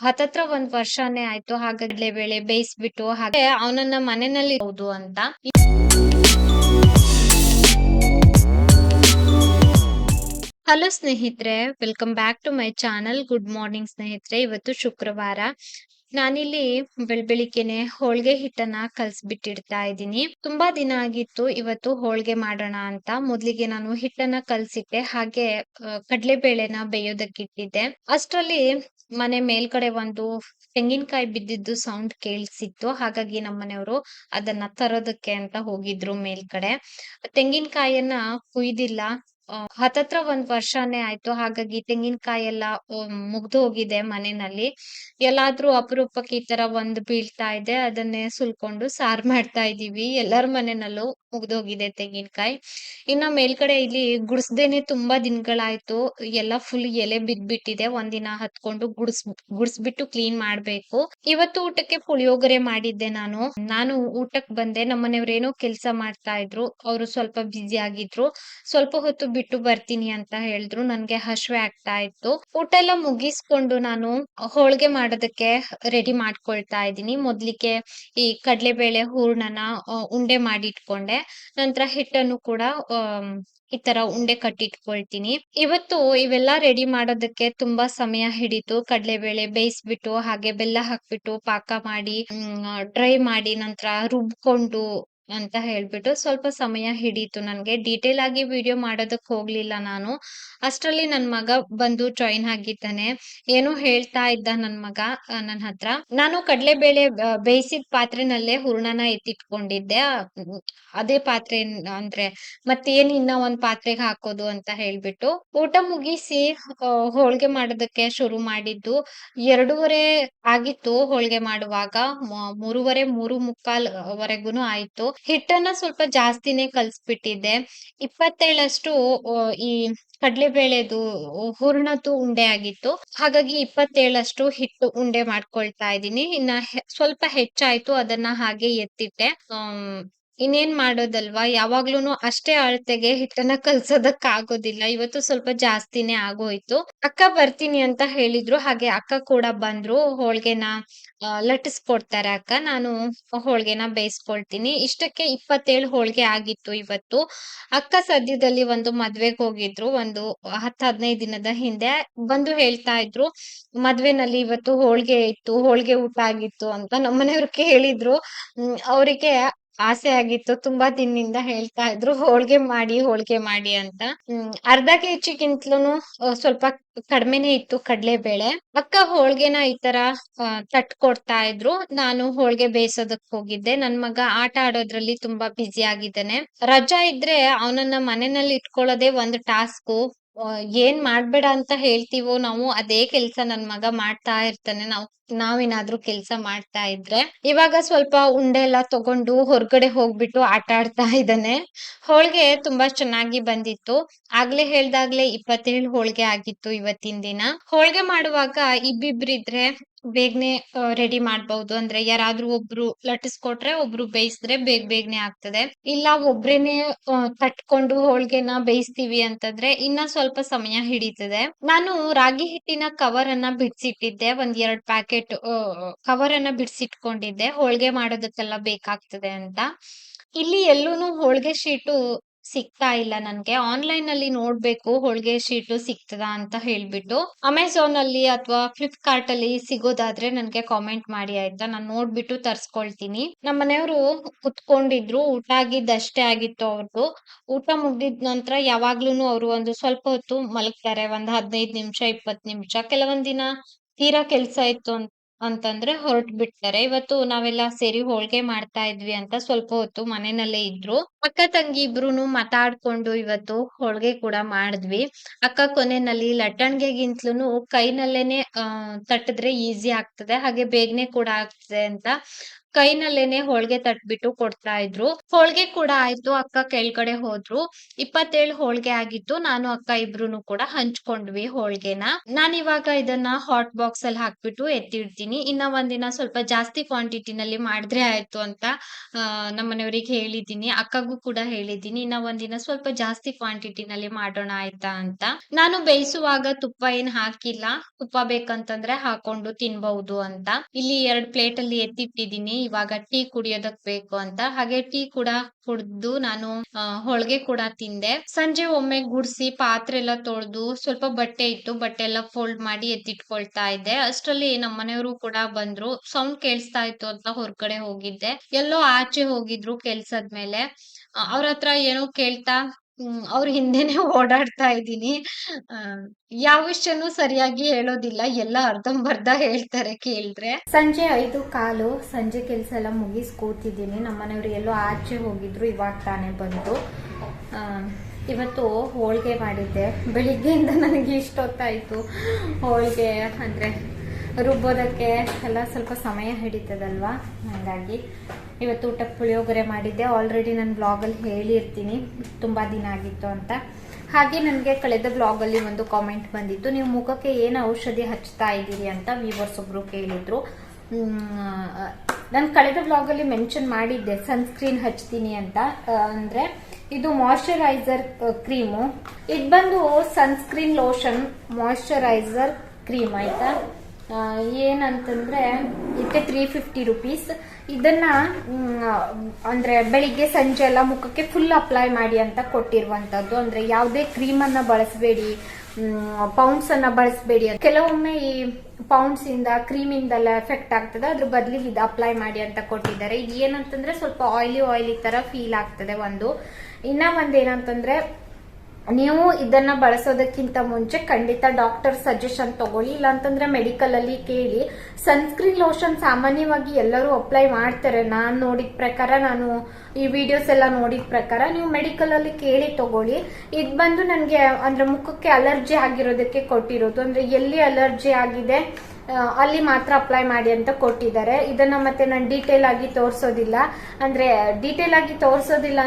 ಹತ್ತತ್ರ ಒಂದ್ ವರ್ಷನೇ ಆಯ್ತು ಹಾಗಾಗ್ಲೇ ಬೇಳೆ ಬೇಯಿಸ್ಬಿಟ್ಟು ಹಾಗೆ ಅವನನ್ನ ಮನೆಯಲ್ಲಿ ಹೌದು ಅಂತ. ಹಲೋ ಸ್ನೇಹಿತರೆ welcome back to my channel good morning ಸ್ನೇಹಿತರೆ, ಇವತ್ತು ಶುಕ್ರವಾರ. ನಾನಿಲ್ಲಿ ಬೆಳ್ ಬೆಳಿಗ್ಗೆನೆ ಹೋಳ್ಗೆ ಹಿಟ್ಟನ್ನ ಕಲ್ಸ್ಬಿಟ್ಟಿಡ್ತಾ ಇದ್ದೀನಿ. ತುಂಬಾ ದಿನ ಆಗಿತ್ತು, ಇವತ್ತು ಹೋಳ್ಗೆ ಮಾಡೋಣ ಅಂತ. ಮೊದ್ಲಿಗೆ ನಾನು ಹಿಟ್ಟನ್ನ ಕಲ್ಸಿಟ್ಟೆ ಹಾಗೆ ಕಡಲೆ ಬೇಳೆನ ಬೇಯೋದಕ್ಕಿಟ್ಟಿದ್ದೆ. ಅಷ್ಟ್ರಲ್ಲಿ ಮನೆ ಮೇಲ್ಗಡೆ ಒಂದು ತೆಂಗಿನಕಾಯಿ ಬಿದ್ದಿದ್ದು ಸೌಂಡ್ ಕೇಳಿಸಿತ್ತು. ಹಾಗಾಗಿ ನಮ್ಮ ಮನೆಯವರು ಅದನ್ನ ತರೋದಕ್ಕೆ ಅಂತ ಹೋಗಿದ್ರು ಮೇಲ್ಗಡೆ. ತೆಂಗಿನಕಾಯನ್ನ ಕುಯ್ದಿಲ್ಲ ಹತ್ತತ್ರ ಒಂದ್ ವರ್ಷನೇ ಆಯ್ತು. ಹಾಗಾಗಿ ತೆಂಗಿನಕಾಯಿ ಎಲ್ಲ ಮುಗ್ದು ಹೋಗಿದೆ ಮನೆಯಲ್ಲಿ. ಎಲ್ಲಾದ್ರೂ ಅಪರೂಪಕ್ಕೆ ಈ ತರ ಒಂದ್ ಬೀಳ್ತಾ ಇದೆ. ಅದನ್ನೇ ಸುಲ್ಕೊಂಡು ಸಾರ್ ಮಾಡ್ತಾ ಇದೀವಿ ಎಲ್ಲರ ಮುಗ್ದು ಮುಗ್ದೋಗಿದೆ ತೆಂಗಿನಕಾಯಿ. ಇನ್ನ ಮೇಲ್ಗಡೆ ಇಲ್ಲಿ ಗುಡ್ಸ್ದೇನೆ ತುಂಬಾ ದಿನಗಳಾಯ್ತು. ಎಲ್ಲ ಫುಲ್ ಎಲೆ ಬಿದ್ಬಿಟ್ಟಿದೆ. ಒಂದಿನ ಹತ್ಕೊಂಡು ಗುಡ್ಸ್, ಗುಡ್ಸ್ಬಿಟ್ಟು ಕ್ಲೀನ್ ಮಾಡ್ಬೇಕು. ಇವತ್ತು ಊಟಕ್ಕೆ ಪುಳಿಯೋಗರೆ ಮಾಡಿದ್ದೆ ನಾನು. ನಾನು ಊಟಕ್ ಬಂದೆ. ನಮ್ಮನೆಯವ್ರೇನೋ ಕೆಲ್ಸ ಮಾಡ್ತಾ ಇದ್ರು. ಅವರು ಸ್ವಲ್ಪ ಬ್ಯುಸಿ ಆಗಿದ್ರು. ಸ್ವಲ್ಪ ಹೊತ್ತು ಬಿಟ್ಟು ಬರ್ತೀನಿ ಅಂತ ಹೇಳಿದ್ರು. ನನ್ಗೆ ಹಶ್ವೆ ಆಗ್ತಾ ಇತ್ತು. ಊಟ ಎಲ್ಲ ಮುಗಿಸ್ಕೊಂಡು ನಾನು ಹೋಳ್ಗೆ ಮಾಡೋದಕ್ಕೆ ರೆಡಿ ಮಾಡ್ಕೊಳ್ತಾ ಇದ್ದೀನಿ. ಮೊದ್ಲಿಗೆ ಈ ಕಡಲೆಬೇಳೆ ಹೂರ್ಣನ ಉಂಡೆ ಮಾಡಿ ಇಟ್ಕೊಂಡೆ ನಂತರ ಹಿಟ್ಟನ್ನು ಕೂಡ ಈ ತರ ಉಂಡೆ ಕಟ್ಟಿಟ್ಕೊಳ್ತೀನಿ. ಇವತ್ತು ಇವೆಲ್ಲ ರೆಡಿ ಮಾಡೋದಕ್ಕೆ ತುಂಬಾ ಸಮಯ ಹಿಡಿತು. ಕಡಲೆಬೇಳೆ ಬೇಯಿಸ್ಬಿಟ್ಟು, ಹಾಗೆ ಬೆಲ್ಲ ಹಾಕ್ಬಿಟ್ಟು, ಪಾಕ ಮಾಡಿ ಡ್ರೈ ಮಾಡಿ ನಂತರ ರುಬ್ಕೊಂಡು ಅಂತ ಹೇಳ್ಬಿಟ್ಟು ಸ್ವಲ್ಪ ಸಮಯ ಹಿಡೀತು. ನನಗೆ ಡೀಟೇಲ್ ಆಗಿ ವಿಡಿಯೋ ಮಾಡೋದಕ್ ಹೋಗ್ಲಿಲ್ಲ ನಾನು. ಅಷ್ಟರಲ್ಲಿ ನನ್ ಮಗ ಬಂದು ಜಾಯಿನ್ ಆಗಿದ್ದಾನೆ. ಏನು ಹೇಳ್ತಾ ಇದ್ದ ನನ್ ಮಗ ನನ್ನ ನನ್ ಹತ್ರ. ನಾನು ಕಡಲೆಬೇಳೆ ಬೇಯಿಸಿದ ಪಾತ್ರೆನಲ್ಲೇ ಹೂರ್ಣನ ಎತ್ತಿಟ್ಕೊಂಡಿದ್ದೆ. ಅದೇ ಪಾತ್ರೆ ಅಂದ್ರೆ ಮತ್ತೇನ್ ಇನ್ನ ಒಂದ್ ಪಾತ್ರೆಗೆ ಹಾಕೋದು ಅಂತ ಹೇಳ್ಬಿಟ್ಟು ಊಟ ಮುಗಿಸಿ ಹೋಳ್ಗೆ ಮಾಡೋದಕ್ಕೆ ಶುರು ಮಾಡಿದ್ದು. ಎರಡೂವರೆ ಆಗಿತ್ತು ಹೋಳ್ಗೆ ಮಾಡುವಾಗ. ಮೂರುವರೆ, ಮೂರು ಮುಕ್ಕಾಲ್ ವರೆಗೂನು ಆಯ್ತು. ಹಿಟ್ಟನ್ನ ಸ್ವಲ್ಪ ಜಾಸ್ತಿನೇ ಕಲ್ಸ್ಬಿಟ್ಟಿದ್ದೆ. ಇಪ್ಪತ್ತೇಳಷ್ಟು ಈ ಈ ಕಡ್ಲೆಬೇಳೆದು ಹೂರ್ಣದ್ದು ಉಂಡೆ ಆಗಿತ್ತು. ಹಾಗಾಗಿ ಇಪ್ಪತ್ತೇಳಷ್ಟು ಹಿಟ್ಟು ಉಂಡೆ ಮಾಡ್ಕೊಳ್ತಾ ಇದ್ದೀನಿ. ಇನ್ನ ಸ್ವಲ್ಪ ಹೆಚ್ಚಾಯ್ತು, ಅದನ್ನ ಹಾಗೆ ಎತ್ತಿಟ್ಟೆ. ಇನ್ನೇನ್ ಮಾಡೋದಲ್ವಾ? ಯಾವಾಗ್ಲೂನು ಅಷ್ಟೇ ಅಳತೆಗೆ ಹಿಟ್ಟನ್ನ ಕಲ್ಸೋದಕ್ ಆಗೋದಿಲ್ಲ ಇವತ್ತು ಸ್ವಲ್ಪ ಜಾಸ್ತಿನೇ ಆಗೋಯ್ತು. ಅಕ್ಕ ಬರ್ತೀನಿ ಅಂತ ಹೇಳಿದ್ರು. ಹಾಗೆ ಅಕ್ಕ ಕೂಡ ಬಂದ್ರು. ಹೋಳ್ಗೆನ ಲಟ್ಟಿಸ್ಕೊಡ್ತಾರೆ ಅಕ್ಕ. ನಾನು ಹೋಳ್ಗೆನ ಬೇಯಿಸ್ಕೊಳ್ತೀನಿ. ಇಷ್ಟಕ್ಕೆ ಇಪ್ಪತ್ತೇಳು ಹೋಳ್ಗೆ ಆಗಿತ್ತು ಇವತ್ತು. ಅಕ್ಕ ಸದ್ಯದಲ್ಲಿ ಒಂದು ಮದ್ವೆಗ್ ಹೋಗಿದ್ರು. ಒಂದು ಹತ್ತು ಹದಿನೈದು ದಿನದ ಹಿಂದೆ ಬಂದು ಹೇಳ್ತಾ ಇದ್ರು. ಮದ್ವೆನಲ್ಲಿ ಇವತ್ತು ಹೋಳ್ಗೆ ಇತ್ತು, ಹೋಳ್ಗೆ ಊಟ ಆಗಿತ್ತು ಅಂತ ನಮ್ಮನೆಯವ್ರು ಕೇಳಿದ್ರು. ಅವರಿಗೆ ಆಸೆ ಆಗಿತ್ತು, ತುಂಬಾ ದಿನದಿಂದ ಹೇಳ್ತಾ ಇದ್ರು, ಹೋಳ್ಗೆ ಮಾಡಿ ಹೋಳ್ಗೆ ಮಾಡಿ ಅಂತ. ಹ್ಮ್, ಅರ್ಧ ಕೆಜಿಗಿಂತಲೂ ಸ್ವಲ್ಪ ಕಡಿಮೆನೆ ಇತ್ತು ಕಡ್ಲೆಬೇಳೆ. ಅಕ್ಕ ಹೋಳ್ಗೆನ ಈ ತರ ತಟ್ ಕೊಡ್ತಾ ಇದ್ರು. ನಾನು ಹೋಳ್ಗೆ ಬೇಯಿಸೋದಕ್ ಹೋಗಿದ್ದೆ. ನನ್ ಮಗ ಆಟ ಆಡೋದ್ರಲ್ಲಿ ತುಂಬಾ ಬ್ಯುಸಿ ಆಗಿದ್ದಾನೆ. ರಜಾ ಇದ್ರೆ ಅವನನ್ನ ಮನೆಯಲ್ಲಿ ಇಟ್ಕೊಳ್ಳೋದೇ ಒಂದು ಟಾಸ್ಕು. ಏನ್ ಮಾಡ್ಬೇಡ ಅಂತ ಹೇಳ್ತೀವೋ ನಾವು ಅದೇ ಕೆಲ್ಸ ನನ್ ಮಗ ಮಾಡ್ತಾ ಇರ್ತಾನೆ. ನಾವು, ನಾವೇನಾದ್ರೂ ಕೆಲ್ಸ ಮಾಡ್ತಾ ಇದ್ರೆ ಇವಾಗ ಸ್ವಲ್ಪ ಉಂಡೆ ಎಲ್ಲ ತಗೊಂಡು ಹೊರಗಡೆ ಹೋಗ್ಬಿಟ್ಟು ಆಟ ಆಡ್ತಾ ಇದ್ದಾನೆ. ಹೋಳ್ಗೆ ತುಂಬಾ ಚೆನ್ನಾಗಿ ಬಂದಿತ್ತು. ಆಗ್ಲೇ ಹೇಳ್ದಾಗ್ಲೆ ಇಪ್ಪತ್ತೇಳು ಹೋಳ್ಗೆ ಆಗಿತ್ತು ಇವತ್ತಿನ ದಿನ. ಹೋಳ್ಗೆ ಮಾಡುವಾಗ ಇಬ್ಬಿಬ್ರಿದ್ರೆ ಬೇಗನೆ ರೆಡಿ ಮಾಡಬಹುದು ಅಂದ್ರೆ ಯಾರಾದ್ರೂ ಒಬ್ರು ಲಟ್ಟಿಸ್ಕೊಟ್ರೆ ಒಬ್ರು ಬೇಯಿಸಿದ್ರೆ ಬೇಗ ಬೇಗನೆ ಆಗ್ತದೆ. ಇಲ್ಲ ಒಬ್ರೇನೆ ತಟ್ಕೊಂಡು ಹೋಳ್ಗೆನ ಬೇಯಿಸ್ತೀವಿ ಅಂತಂದ್ರೆ ಇನ್ನ ಸ್ವಲ್ಪ ಸಮಯ ಹಿಡಿತದೆ. ನಾನು ರಾಗಿ ಹಿಟ್ಟಿನ ಕವರ್ ಅನ್ನ ಬಿಡ್ಸಿಟ್ಟಿದ್ದೆ. ಒಂದ್ ಎರಡ್ ಪ್ಯಾಕೆಟ್ ಕವರ್ ಅನ್ನ ಬಿಡ್ಸಿಟ್ಕೊಂಡಿದ್ದೆ. ಹೋಳ್ಗೆ ಮಾಡೋದಕ್ಕೆಲ್ಲ ಬೇಕಾಗ್ತದೆ ಅಂತ. ಇಲ್ಲಿ ಎಲ್ಲೂನು ಹೋಳ್ಗೆ ಶೀಟು ಸಿಗ್ತಾ ಇಲ್ಲ ನನ್ಗೆ. ಆನ್ಲೈನ್ ಅಲ್ಲಿ ನೋಡ್ಬೇಕು ಹೋಳ್ಗೆ ಶೀಟು ಸಿಗ್ತದ ಅಂತ ಹೇಳ್ಬಿಟ್ಟು ಅಮೆಝಾನ್ ಅಲ್ಲಿ ಅಥವಾ ಫ್ಲಿಪ್ಕಾರ್ಟ್ ಅಲ್ಲಿ ಸಿಗೋದಾದ್ರೆ ನನ್ಗೆ ಕಾಮೆಂಟ್ ಮಾಡಿ ಆಯ್ತಾ? ನಾನ್ ನೋಡ್ಬಿಟ್ಟು ತರ್ಸ್ಕೊಳ್ತೀನಿ. ನಮ್ಮ ಮನೆಯವರು ಕುತ್ಕೊಂಡಿದ್ರು, ಊಟ ಆಗಿದ್ದಷ್ಟೇ ಆಗಿತ್ತು ಅವ್ರದ್ದು ಊಟ ಮುಗ್ದಿದ್ ನಂತರ ಯಾವಾಗ್ಲೂನು ಅವ್ರು ಒಂದು ಸ್ವಲ್ಪ ಹೊತ್ತು ಮಲಗ್ತಾರೆ. ಒಂದ್ ಹದಿನೈದು ನಿಮಿಷ ಇಪ್ಪತ್ ನಿಮಿಷ, ಕೆಲವೊಂದ್ ದಿನ ತೀರಾ ಕೆಲ್ಸ ಇತ್ತು ಅಂತ ಅಂತಂದ್ರೆ ಹೊರಟ್ ಬಿಡ್ತಾರೆ ಇವತ್ತು ನಾವೆಲ್ಲ ಸೇರಿ ಹೋಳ್ಗೆ ಮಾಡ್ತಾ ಇದ್ವಿ ಅಂತ ಸ್ವಲ್ಪ ಹೊತ್ತು ಮನೆಯಲ್ಲೇ ಇದ್ರು. ಅಕ್ಕ ತಂಗಿ ಇಬ್ರುನು ಮಾತಾಡ್ಕೊಂಡು ಇವತ್ತು ಹೋಳ್ಗೆ ಕೂಡ ಮಾಡಿದ್ವಿ. ಅಕ್ಕ ಕೊನೆನಲ್ಲಿ ಲಟ್ಟಣ್ಗೆಗಿಂತ್ಲೂನು ಕೈನಲ್ಲೇನೆ ತಟ್ಟಿದ್ರೆ ಈಸಿ ಆಗ್ತದೆ. ಹಾಗೆ ಬೇಗನೆ ಕೂಡ ಆಗ್ತದೆ ಅಂತ ಕೈನಲ್ಲೇನೆ ಹೋಳ್ಗೆ ತಟ್ಬಿಟ್ಟು ಕೊಡ್ತಾ ಇದ್ರು. ಹೋಳ್ಗೆ ಕೂಡ ಆಯ್ತು, ಅಕ್ಕ ಕೆಳ್ಗಡೆ ಹೋದ್ರು. ಇಪ್ಪತ್ತೇಳು ಹೋಳ್ಗೆ ಆಗಿತ್ತು, ನಾನು, ಅಕ್ಕ ಇಬ್ರುನು ಕೂಡ ಹಂಚ್ಕೊಂಡ್ವಿ ಹೋಳ್ಗೆನ. ನಾನ್ ಇವಾಗ ಇದನ್ನ ಹಾಟ್ ಬಾಕ್ಸ್ ಅಲ್ಲಿ ಹಾಕ್ಬಿಟ್ಟು ಎತ್ತಿಡ್ತೀನಿ. ಇನ್ನ ಒಂದಿನ ಸ್ವಲ್ಪ ಜಾಸ್ತಿ ಕ್ವಾಂಟಿಟಿನಲ್ಲಿ ಮಾಡಿದ್ರೆ ಆಯ್ತು ಅಂತ ನಮ್ಮನೆಯವ್ರಿಗೆ ಹೇಳಿದ್ದೀನಿ. ಅಕ್ಕಗೂ ಕೂಡ ಹೇಳಿದ್ದೀನಿ, ಇನ್ನ ಒಂದಿನ ಸ್ವಲ್ಪ ಜಾಸ್ತಿ ಕ್ವಾಂಟಿಟಿನಲ್ಲಿ ಮಾಡೋಣ ಆಯ್ತಾ ಅಂತ. ನಾನು ಬೇಯಿಸುವಾಗ ತುಪ್ಪ ಏನ್ ಹಾಕಿಲ್ಲ. ತುಪ್ಪ ಬೇಕಂತಂದ್ರೆ ಹಾಕೊಂಡು ತಿನ್ಬಹುದು ಅಂತ. ಇಲ್ಲಿ ಎರಡ್ ಪ್ಲೇಟ್ ಅಲ್ಲಿ ಎತ್ತಿಟ್ಟಿದೀನಿ ಇವಾಗ ಟೀ ಕುಡಿಯೋದಕ್ ಬೇಕು ಅಂತ. ಹಾಗೆ ಟೀ ಕೂಡ ಕುಡ್ದು ನಾನು ಹೋಳ್ಗೆ ಕೂಡ ತಿಂದೆ. ಸಂಜೆ ಒಮ್ಮೆ ಗುಡ್ಸಿ ಪಾತ್ರೆ ಎಲ್ಲ ತೊಳೆದು ಸ್ವಲ್ಪ ಬಟ್ಟೆ ಇತ್ತು ಬಟ್ಟೆ ಎಲ್ಲ ಫೋಲ್ಡ್ ಮಾಡಿ ಎತ್ತಿಟ್ಕೊಳ್ತಾ ಇದ್ದೆ. ಅಷ್ಟ್ರಲ್ಲಿ ನಮ್ಮ ಮನೆಯವರು ಕೂಡ ಬಂದ್ರು. ಸೌಂಡ್ ಕೇಳಿಸ್ತಾ ಇತ್ತು ಅಂತ ಹೊರಗಡೆ ಹೋಗಿದ್ದೆ. ಎಲ್ಲೋ ಆಚೆ ಹೋಗಿದ್ರು ಕೆಲ್ಸದ ಮೇಲೆ. ಅವ್ರ ಹತ್ರ ಏನೋ ಕೇಳ್ತಾ ಹ್ಮ್ ಅವ್ರ ಹಿಂದೆನೆ ಓಡಾಡ್ತಾ ಇದ್ದೀನಿ. ಯಾವ ವಿಷಯನು ಸರಿಯಾಗಿ ಹೇಳೋದಿಲ್ಲ. ಎಲ್ಲ ಅರ್ಧಂಬರ್ಧ ಹೇಳ್ತಾರೆ ಕೇಳಿದ್ರೆ. ಸಂಜೆ ಐದು ಕಾಲು ಸಂಜೆ ಕೆಲಸ ಎಲ್ಲ ಮುಗಿಸ್ ಕೂತಿದ್ದೀನಿ. ನಮ್ಮ ಮನೆಯವರು ಎಲ್ಲೋ ಆಚೆ ಹೋಗಿದ್ರು ಇವಾಗ ತಾನೇ ಆ, ಇವತ್ತು ಹೋಳಿಗೆ ಮಾಡಿದ್ದೆ. ಬೆಳಿಗ್ಗೆಯಿಂದ ನನಗೆ ಇಷ್ಟೊತ್ತಾಯಿತು ಹೋಳಿಗೆ ಅಂದರೆ ರುಬ್ಬೋದಕ್ಕೆ ಎಲ್ಲ ಸ್ವಲ್ಪ ಸಮಯ ಹಿಡಿತದಲ್ವಾ? ಹಾಗಾಗಿ ಇವತ್ತು ಊಟಕ್ಕೆ ಪುಳಿಯೋಗರೆ ಮಾಡಿದ್ದೆ. ಆಲ್ರೆಡಿ ನಾನು ಬ್ಲಾಗಲ್ಲಿ ಹೇಳಿರ್ತೀನಿ. ತುಂಬ ದಿನ ಆಗಿತ್ತು ಅಂತ. ಹಾಗೆ ನನಗೆ ಕಳೆದ ಬ್ಲಾಗಲ್ಲಿ ಒಂದು ಕಾಮೆಂಟ್ ಬಂದಿತ್ತು. ನೀವು ಮುಖಕ್ಕೆ ಏನು ಔಷಧಿ ಹಚ್ತಾ ಇದ್ದೀರಿ ಅಂತ ವ್ಯೂವರ್ಸ್ ಒಬ್ಬರು ಕೇಳಿದ್ರು. ನಾನು ಕಳೆದ ಬ್ಲಾಗಲ್ಲಿ ಮೆನ್ಷನ್ ಮಾಡಿದ್ದೆ. ಸನ್ಸ್ಕ್ರೀನ್ ಹಚ್ತೀನಿ ಅಂತ. ಅಂದರೆ ಇದು ಮಾಯಶ್ಚರೈಸರ್ ಕ್ರೀಮು ಇದು ಬಂದು ಸನ್ಸ್ಕ್ರೀನ್ ಲೋಷನ್ ಮಾಯಶ್ಚರೈಸರ್ ಕ್ರೀಮ್ ಆಯ್ತಾ? ಏನಂತಂದ್ರೆ ಇದಕ್ಕೆ ತ್ರೀ ಫಿಫ್ಟಿ ರುಪೀಸ್ ಇದನ್ನ ಅಂದ್ರೆ ಬೆಳಿಗ್ಗೆ, ಸಂಜೆ ಎಲ್ಲ ಮುಖಕ್ಕೆ ಫುಲ್ ಅಪ್ಲೈ ಮಾಡಿ ಅಂತ ಕೊಟ್ಟಿರುವಂತದ್ದು ಅಂದ್ರೆ ಯಾವುದೇ ಕ್ರೀಮ್ ಅನ್ನ ಬಳಸಬೇಡಿ ಪೌಂಡ್ಸ್ ಅನ್ನ ಬಳಸಬೇಡಿ ಕೆಲವೊಮ್ಮೆ ಈ ಪೌಂಡ್ಸ್ ಇಂದ ಕ್ರೀಮ್ ಇಂದೆಲ್ಲ ಎಫೆಕ್ಟ್ ಆಗ್ತದೆ. ಅದ್ರ ಬದಲಿಗೆ ಇದು ಅಪ್ಲೈ ಮಾಡಿ ಅಂತ ಕೊಟ್ಟಿದ್ದಾರೆ. ಇದು ಏನಂತಂದ್ರೆ ಸ್ವಲ್ಪ ಆಯಿಲಿ ಆಯಿಲಿ ತರ ಫೀಲ್ ಆಗ್ತದೆ ಒಂದು. ಇನ್ನ ಒಂದು ಏನಂತಂದ್ರೆ ನೀವು ಇದನ್ನ ಬಳಸೋದಕ್ಕಿಂತ ಮುಂಚೆ ಖಂಡಿತ ಡಾಕ್ಟರ್ ಸಜೆಷನ್ ತಗೊಳ್ಳಿ, ಇಲ್ಲಾಂತಂದ್ರೆ ಮೆಡಿಕಲ್ ಅಲ್ಲಿ ಕೇಳಿ. ಸನ್ಸ್ಕ್ರೀನ್ ಲೋಷನ್ ಸಾಮಾನ್ಯವಾಗಿ ಎಲ್ಲರೂ ಅಪ್ಲೈ ಮಾಡ್ತಾರೆ. ನಾನ್ ನೋಡಿದ ಪ್ರಕಾರ, ನಾನು ಈ ವಿಡಿಯೋಸ್ ಎಲ್ಲ ನೋಡಿದ ಪ್ರಕಾರ ನೀವು ಮೆಡಿಕಲ್ ಅಲ್ಲಿ ಕೇಳಿ ತಗೊಳ್ಳಿ. ಇದು ಬಂದು ನನಗೆ ಅಂದ್ರೆ ಮುಖಕ್ಕೆ ಅಲರ್ಜಿ ಆಗಿರೋದಕ್ಕೆ ಕೊಟ್ಟಿರೋದು. ಅಂದ್ರೆ ಎಲ್ಲಿ ಅಲರ್ಜಿ ಆಗಿದೆ? ಅಲ್ಲಿ ಮಾತ್ರ ಅಪ್ಲೈ ಮಾಡಿ ಅಂತ ಕೊಟ್ಟಿದ್ದಾರೆ. ಇದನ್ನ ಮತ್ತೆ ನಾನು ಡೀಟೇಲ್ ಆಗಿ ತೋರಿಸೋದಿಲ್ಲ. ಅಂದ್ರೆ ಡೀಟೇಲ್ ಆಗಿ ತೋರಿಸೋದಿಲ್ಲ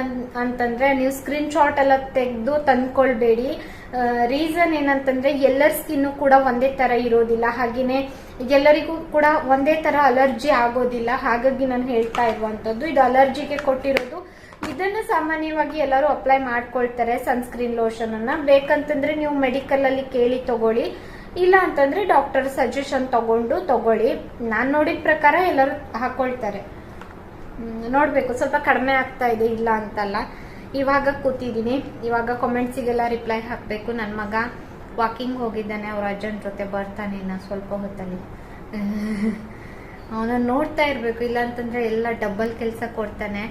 ಅಂತಂದ್ರೆ ನೀವು ಸ್ಕ್ರೀನ್ ಶಾಟ್ ಎಲ್ಲ ತೆಗೆದು ತಂದ್ಕೊಳ್ಬೇಡಿ. ರೀಸನ್ ಏನಂತಂದ್ರೆ ಎಲ್ಲರ ಸ್ಕಿನ್ ಕೂಡ ಒಂದೇ ತರ ಇರೋದಿಲ್ಲ. ಹಾಗೇನೆ ಎಲ್ಲರಿಗೂ ಕೂಡ ಒಂದೇ ತರ ಅಲರ್ಜಿ ಆಗೋದಿಲ್ಲ. ಹಾಗಾಗಿ ನಾನು ಹೇಳ್ತಾ ಇರುವಂತದ್ದು ಇದು ಅಲರ್ಜಿಗೆ ಕೊಟ್ಟಿರೋದು. ಇದನ್ನ ಸಾಮಾನ್ಯವಾಗಿ ಎಲ್ಲರೂ ಅಪ್ಲೈ ಮಾಡ್ಕೊಳ್ತಾರೆ ಸನ್ಸ್ಕ್ರೀನ್ ಲೋಷನ್ ಅನ್ನ. ಬೇಕಂತಂದ್ರೆ ನೀವು ಮೆಡಿಕಲ್ ಅಲ್ಲಿ ಕೇಳಿ ತಗೊಳ್ಳಿ. ಇಲ್ಲ ಅಂತಂದ್ರೆ ಡಾಕ್ಟರ್ ಸಜೆಷನ್ ತಗೊಂಡು ತಗೊಳ್ಳಿ. ನಾನ್ ನೋಡಿದ ಪ್ರಕಾರ ಎಲ್ಲರೂ ಹಾಕೊಳ್ತಾರೆ. ನೋಡಬೇಕು. ಸ್ವಲ್ಪ ಕಡಿಮೆ ಆಗ್ತಾ ಇದೆ, ಇಲ್ಲ ಅಂತಲ್ಲ. ಇವಾಗ ಕೂತಿದ್ದೀನಿ. ಇವಾಗ ಕಾಮೆಂಟ್ಸಿಗೆಲ್ಲ ರಿಪ್ಲೈ ಹಾಕಬೇಕು. ನನ್ನ ಮಗ ವಾಕಿಂಗ್ ಹೋಗಿದ್ದಾನೆ. ಅವ್ರ ಅಜ್ಜನ ಜೊತೆ ಬರ್ತಾನೆ ಇನ್ನ ಸ್ವಲ್ಪ ಹೊತ್ತಲ್ಲಿ. ಅವನ ನೋಡ್ತಾ ಇರಬೇಕು. ಇಲ್ಲ ಅಂತಂದ್ರೆ ಎಲ್ಲ ಡಬಲ್ ಕೆಲಸ ಕೊಡ್ತಾನೆ.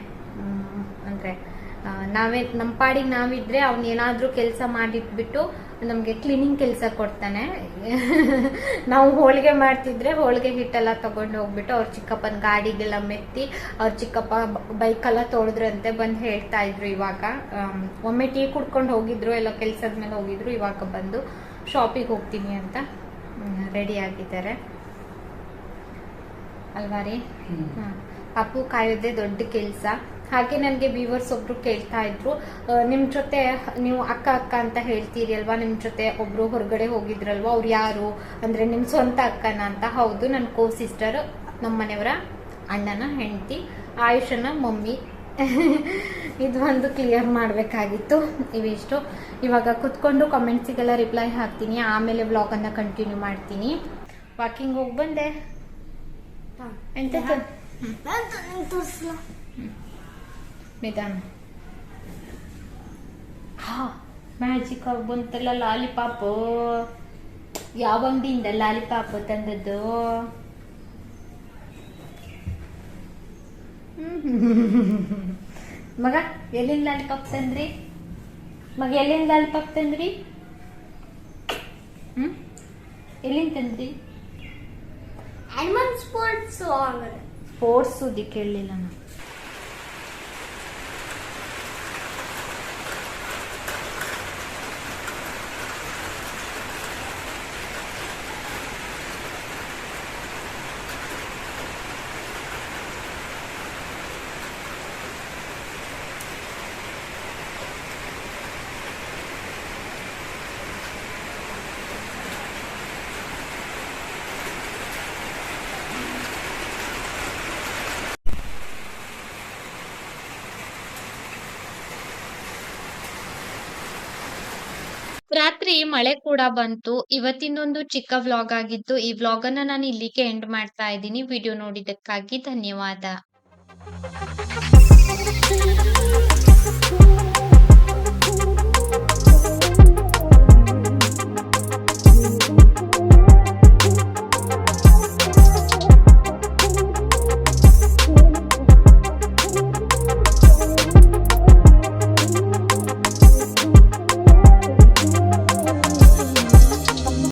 ಅಂದ್ರೆ ನಾವೇ ನಮ್ಮ ಪಾಡಿಗೆ ನಾವಿದ್ರೆ ಅವ್ನು ಏನಾದ್ರೂ ಕೆಲಸ ಮಾಡಿಟ್ಬಿಟ್ಟು ನಮಗೆ ಕ್ಲೀನಿಂಗ್ ಕೆಲಸ ಕೊಡ್ತಾನೆ. ನಾವು ಹೋಳಿಗೆ ಮಾಡ್ತಿದ್ರೆ ಹೋಳಿಗೆ ಹಿಟ್ಟೆಲ್ಲ ತಗೊಂಡು ಹೋಗ್ಬಿಟ್ಟು ಅವ್ರ ಚಿಕ್ಕಪ್ಪನ ಗಾಡಿಗೆಲ್ಲ ಮೆತ್ತಿ ಅವ್ರ ಚಿಕ್ಕಪ್ಪ ಬೈಕೆಲ್ಲ ತೊಳೆದ್ರಂತೆ ಬಂದು ಹೇಳ್ತಾ ಇದ್ರು ಇವಾಗ. ಒಮ್ಮೆ ಟೀ ಕುಡ್ಕೊಂಡು ಹೋಗಿದ್ರು ಎಲ್ಲ ಕೆಲಸದ ಮೇಲೆ ಹೋಗಿದ್ರು ಇವಾಗ ಬಂದು ಶಾಪಿಗೆ ಹೋಗ್ತೀನಿ ಅಂತ ರೆಡಿ ಆಗಿದ್ದಾರೆ. ಅಲ್ವಾ ರೀ. ಪಾಪು ಕಾಯೋದೇ ದೊಡ್ಡ ಕೆಲಸ. ಹಾಗೆ ನನಗೆ ವ್ಯೂವರ್ಸ್ ಒಬ್ರು ಕೇಳ್ತಾ ಇದ್ರು ನಿಮ್ಮ ನಿಮ್ ಜೊತೆ ನೀವು ಅಕ್ಕ ಅಕ್ಕ ಅಂತ ಹೇಳ್ತೀರಿ ಅಲ್ವಾ ನಿಮ್ಮ ಜೊತೆ ಒಬ್ರು ಹೊರಗಡೆ ಹೋಗಿದ್ರಲ್ವಾ? ಅವ್ರು ಯಾರು? ಅಂದ್ರೆ ನಿಮ್ಮ ಸ್ವಂತ ಅಕ್ಕನ ಅಂತ? ಹೌದು ನನ್ನ ಕೋ ಸಿಸ್ಟರ್ ನಮ್ಮ ಮನೆಯವರ ಅಣ್ಣನ ಹೆಂಡತಿ ಆಯುಷನ ಮಮ್ಮಿ. ಇದು ಒಂದು ಕ್ಲಿಯರ್ ಮಾಡಬೇಕಾಗಿತ್ತು ಇವಿಷ್ಟು. ಇವಾಗ ಕುತ್ಕೊಂಡು ಕಮೆಂಟ್ಸಿಗೆಲ್ಲ ರಿಪ್ಲೈ ಹಾಕ್ತೀನಿ. ಆಮೇಲೆ ಬ್ಲಾಗನ್ನು ಕಂಟಿನ್ಯೂ ಮಾಡ್ತೀನಿ. ವಾಕಿಂಗ್ ಹೋಗಿ ಬಂದೆ. ಎಂತ ನಿಧಾನ ಹಾ ಮ್ಯಾಜಿಕ್ ಆಗಿ ಬಂತಲ್ಲ ಲಾಲಿಪಾಪ್ ಯಾವ ಅಂಗಡಿಯಿಂದ ಲಾಲಿಪಾಪ್ ತಂದದ್ದು ಮಗ ಎಲ್ಲಿಂದ ಲಾಲಿಪಾಪ್ ತಂದ್ರಿ ಮಗ ಎಲ್ಲಿಂದ ಲಾಲಿಪಾಪ್ ತಂದ್ರಿ ಹ್ಮ್ ಎಲ್ಲಿಂದ ತಂದ್ರಿ ಅನಿಮಲ್ ಸ್ಪೋರ್ಟ್ಸ್ ಆಗುತ್ತೆ ಸ್ಪೋರ್ಟ್ಸ್ ಸುದ್ದಿ ಕೇಳಲಿಲ್ಲ ನಾನು ರಾತ್ರಿ ಮಳೆ ಕೂಡ ಬಂತು. ಇವತ್ತಿನೊಂದು ಚಿಕ್ಕ ವ್ಲಾಗ್ ಆಗಿತ್ತು ಈ ವ್ಲಾಗ್ ಅನ್ನ ನಾನು ಇಲ್ಲಿಗೆ ಎಂಡ್ ಮಾಡ್ತಾ ಇದ್ದೀನಿ. ವಿಡಿಯೋ ನೋಡಿದ್ದಕ್ಕಾಗಿ ಧನ್ಯವಾದ.